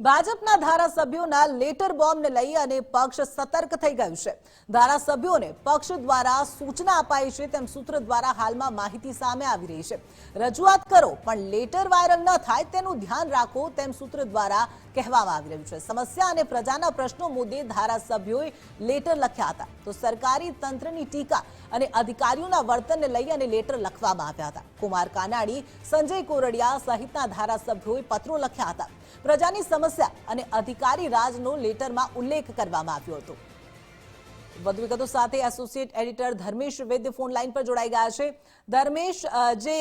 ભાજપના ધારાસભ્યોના લેટર બોમ્બને લઈ અને પક્ષ સતર્ક થઈ ગયું છે. ધારાસભ્યોને પક્ષ દ્વારા સૂચના અપાઈ છે તેમ સૂત્ર દ્વારા હાલમાં માહિતી સામે આવી રહી છે. રજૂઆત કરો, પણ લેટર વાયરલ ન થાય તેનું ધ્યાન રાખો તેમ સૂત્ર દ્વારા કહેવામાં આવી રહ્યું છે. સમસ્યા અને પ્રજાના પ્રશ્નો મુદ્દે ધારાસભ્યોએ લેટર લખ્યા હતા. તો સરકારી તંત્રની ટીકા અને અધિકારીઓના વર્તનને લઈ અને લેટર લખવામાં આવ્યા હતા. કુમાર કાનાડી સંજય કોરડિયા સહિતના ધારાસભ્યોએ પત્રો લખ્યા હતા. પ્રજાની સમસ્યા અને અધિકારી રાજનો લેટરમાં ઉલ્લેખ કરવામાં આવ્યો હતો. વધુ વિગતો સાથે associate editor Dharmesh Vaidya phone line પર જોડાઈ ગયા છે. ધર્મેશ જે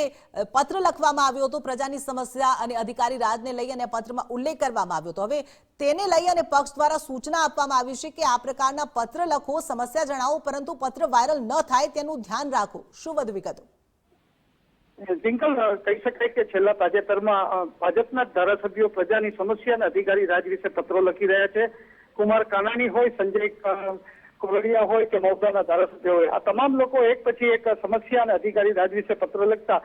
પત્ર લખવામાં આવ્યો હતો પ્રજાની સમસ્યા અને અધિકારી રાજને લઈ અને પત્રમાં ઉલ્લેખ કરવામાં આવ્યો હતો. હવે તેને લઈ અને પક્ષ દ્વારા સૂચના આપવામાં આવી છે કે આ પ્રકારના પત્ર લખો, સમસ્યા જણાવો, પરંતુ પત્ર વાયરલ ન થાય તેનું ધ્યાન રાખો. શું વધુ વિગતો? ટિંકલ કહી શકાય કે છેલ્લા તાજેતરમાં ભાજપના ધારાસભ્યો પ્રજાની સમસ્યા અને અધિકારી રાજ વિશે પત્રો લખી રહ્યા છે. કુમાર કાનાણી હોય, સંજય કોરડિયા હોય કે મૌદાના ધારાસભ્યો હોય. આ તમામ લોકો એક પછી એક સમસ્યા અને અધિકારી રાજ વિશે પત્ર લખતા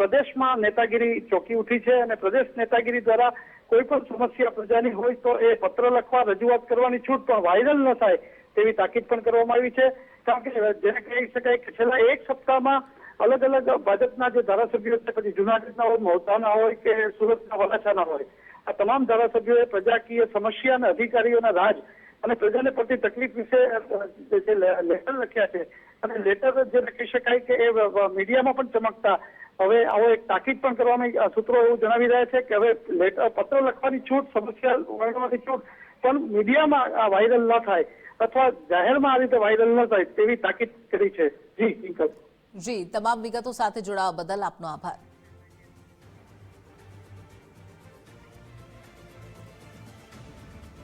પ્રદેશમાં નેતાગીરી ચોકી ઉઠી છે અને પ્રદેશ નેતાગીરી દ્વારા કોઈ પણ સમસ્યા પ્રજાની હોય તો એ પત્ર લખવા રજૂઆત કરવાની છૂટ પણ વાયરલ ન થાય તેવી તાકીદ પણ કરવામાં આવી છે. કારણ કે જેને કહી શકાય કે છેલ્લા એક સપ્તાહમાં અલગ અલગ ભાજપના જે ધારાસભ્યો છે, પછી જુનાગઢના હોય મહુધાના હોય કે સુરતના વલાછાના હોય, આ તમામ ધારાસભ્યોએ પ્રજાકીય સમસ્યા અને અધિકારીઓના રાજ અને પ્રજાને પડતી તકલીફ વિશે જે લેટર લખ્યા છે, અને લેટર જે લખી શકાય કે એ મીડિયામાં પણ ચમકતા, હવે આવો એક તાકીદ પણ કરવામાં સૂત્રો એવું જણાવી રહ્યા છે કે હવે લેટર પત્ર લખવાની છૂટ, સમસ્યા વર્ણવાની છૂટ, પણ મીડિયામાં આ વાયરલ ન થાય, અથવા જાહેરમાં આ રીતે વાયરલ ન થાય તેવી તાકીદ કરી છે. જી ટિંકલ જી તમામ વિગતો સાથે જોડાવા બદલ આપનો આભાર.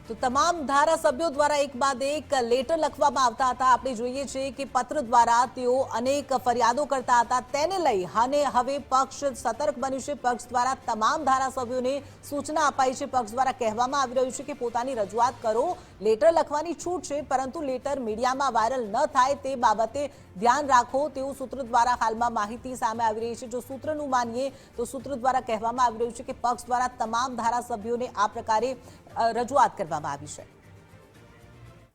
તો તમામ ધારાસભ્યો દ્વારા એક બાદ એક લેટર લખવામાં આવતા હતા. આપણે જોઈએ છીએ કે પત્ર દ્વારા તેઓ અનેક ફરિયાદો કરતા હતા. તેને લઈ અને હવે પક્ષ સતર્ક બન્યું છે. પક્ષ દ્વારા તમામ ધારાસભ્યોને સૂચના અપાઈ છે. પક્ષ દ્વારા કહેવામાં આવી રહ્યું છે કે પોતાની રજૂઆત કરો. લેટર લખવાની છૂટ છે પરંતુ લેટર મીડિયામાં વાયરલ ન થાય તે બાબતે ધ્યાન રાખો. તેવું સૂત્ર દ્વારા હાલમાં માહિતી સામે આવી રહી છે. જો સૂત્રનું માનીએ તો સૂત્ર દ્વારા કહેવામાં આવી રહ્યું છે કે પક્ષ દ્વારા તમામ ધારાસભ્યોને આ પ્રકારે અ, 八八比水。